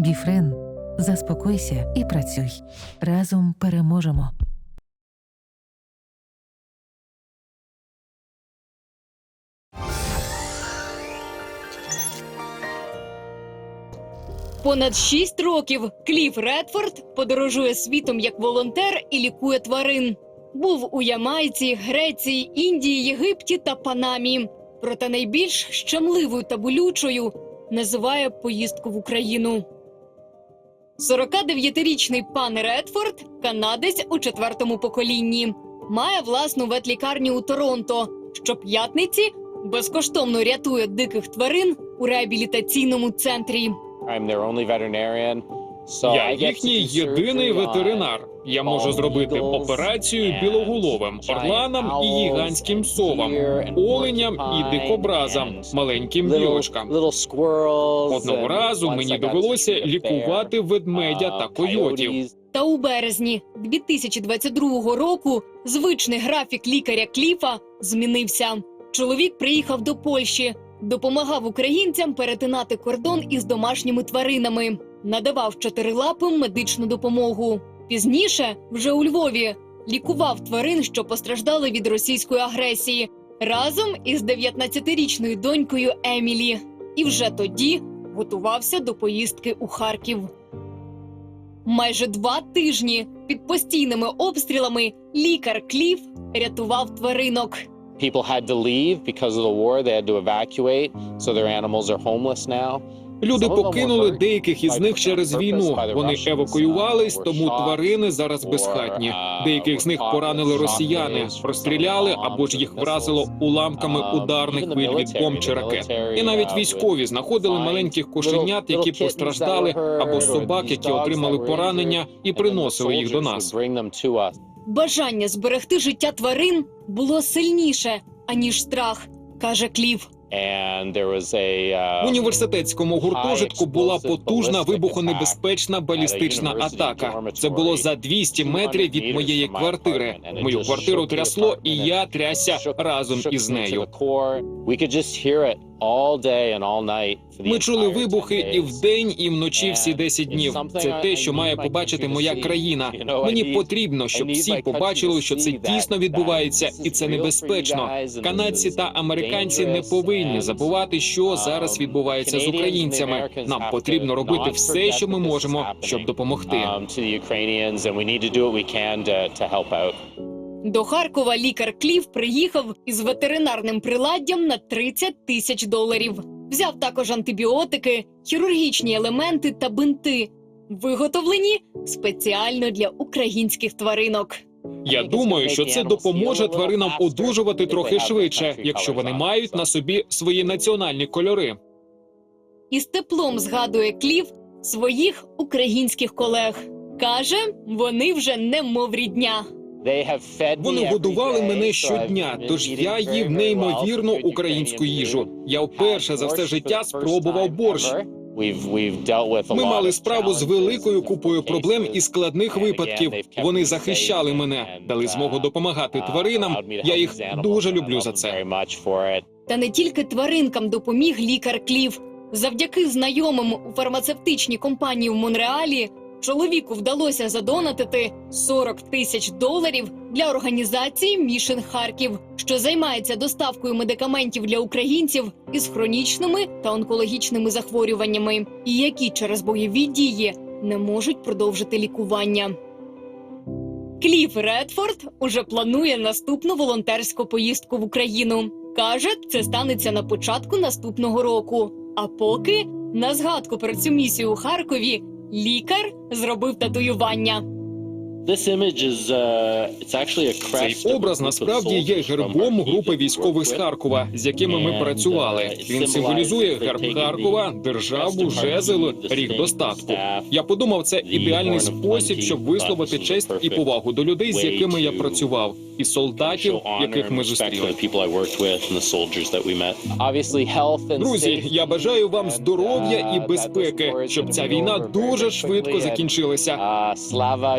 Біфрен, заспокойся і працюй. Разом переможемо. Понад шість років Кліф Редфорд подорожує світом як волонтер і лікує тварин. Був у Ямайці, Греції, Індії, Єгипті та Панамі. Проте найбільш щемливою та болючою називає поїздку в Україну. 49-річний пан Редфорд канадець у четвертому поколінні. Має власну ветлікарню у Торонто. Щоп'ятниці безкоштовно рятує диких тварин у реабілітаційному центрі. I'm their only. Я їхній єдиний ветеринар. Я можу зробити операцію білоголовим орланам і гігантським совам, оленям і дикобразам, маленьким білочкам. Одного разу мені довелося лікувати ведмедя та койотів. Та у березні 2022 року звичний графік лікаря Кліфа змінився. Чоловік приїхав до Польщі, допомагав українцям перетинати кордон із домашніми тваринами, надавав чотирилапим медичну допомогу. Пізніше, вже у Львові, лікував тварин, що постраждали від російської агресії, разом із 19-річною донькою Емілі. І вже тоді готувався до поїздки у Харків. Майже два тижні під постійними обстрілами лікар Кліф рятував тваринок. People had to leave because of the war. They had to evacuate, so their animals are homeless now. Люди покинули деяких із них через війну. Вони евакуювались, тому тварини зараз безхатні. Деяких з них поранили росіяни, розстріляли або ж їх вразило уламками ударних хвиль від бомб чи ракет. І навіть військові знаходили маленьких кошенят, які постраждали, або собак, які отримали поранення, і приносили їх до нас. Бажання зберегти життя тварин було сильніше аніж страх, каже Кліф. В університетському гуртожитку була потужна вибухонебезпечна балістична атака. Це було за 200 метрів від моєї квартири. Мою квартиру трясло, і я трясся разом із нею. Ми чули вибухи і вдень, і вночі всі 10 днів. Це те, що має побачити моя країна. Мені потрібно, щоб всі побачили, що це дійсно відбувається, і це небезпечно. Канадці та американці не повинні забувати, що зараз відбувається з українцями. Нам потрібно робити все, що ми можемо, щоб допомогти. До Харкова лікар Кліф приїхав із ветеринарним приладдям на 30 тисяч доларів. Взяв також антибіотики, хірургічні елементи та бинти, виготовлені спеціально для українських тваринок. Я думаю, що це допоможе тваринам одужувати трохи швидше, якщо вони мають на собі свої національні кольори. Із теплом згадує Кліф своїх українських колег. Каже, вони вже немов рідня. Вони годували мене щодня, тож я їв неймовірну українську їжу. Я вперше за все життя спробував борщ. Ми мали справу з великою купою проблем і складних випадків. Вони захищали мене, дали змогу допомагати тваринам. Я їх дуже люблю за це. Та не тільки тваринкам допоміг лікар Кліф. Завдяки знайомим у фармацевтичній компанії в Монреалі чоловіку вдалося задонатити 40 тисяч доларів для організації Мішен Харків, що займається доставкою медикаментів для українців із хронічними та онкологічними захворюваннями, і які через бойові дії не можуть продовжити лікування. Кліф Редфорд уже планує наступну волонтерську поїздку в Україну. Каже, це станеться на початку наступного року. А поки на згадку про цю місію у Харкові лікар зробив татуювання. Цей образ насправді є гербом групи військових з Харкова, з якими ми працювали. Він символізує герб Харкова, державу, жезл, рік достатку. Я подумав, це ідеальний спосіб, щоб висловити честь і повагу до людей, з якими я працював, і солдатів, яких ми зустріли. Друзі, я бажаю вам здоров'я і безпеки, щоб ця війна дуже швидко закінчилася. Слава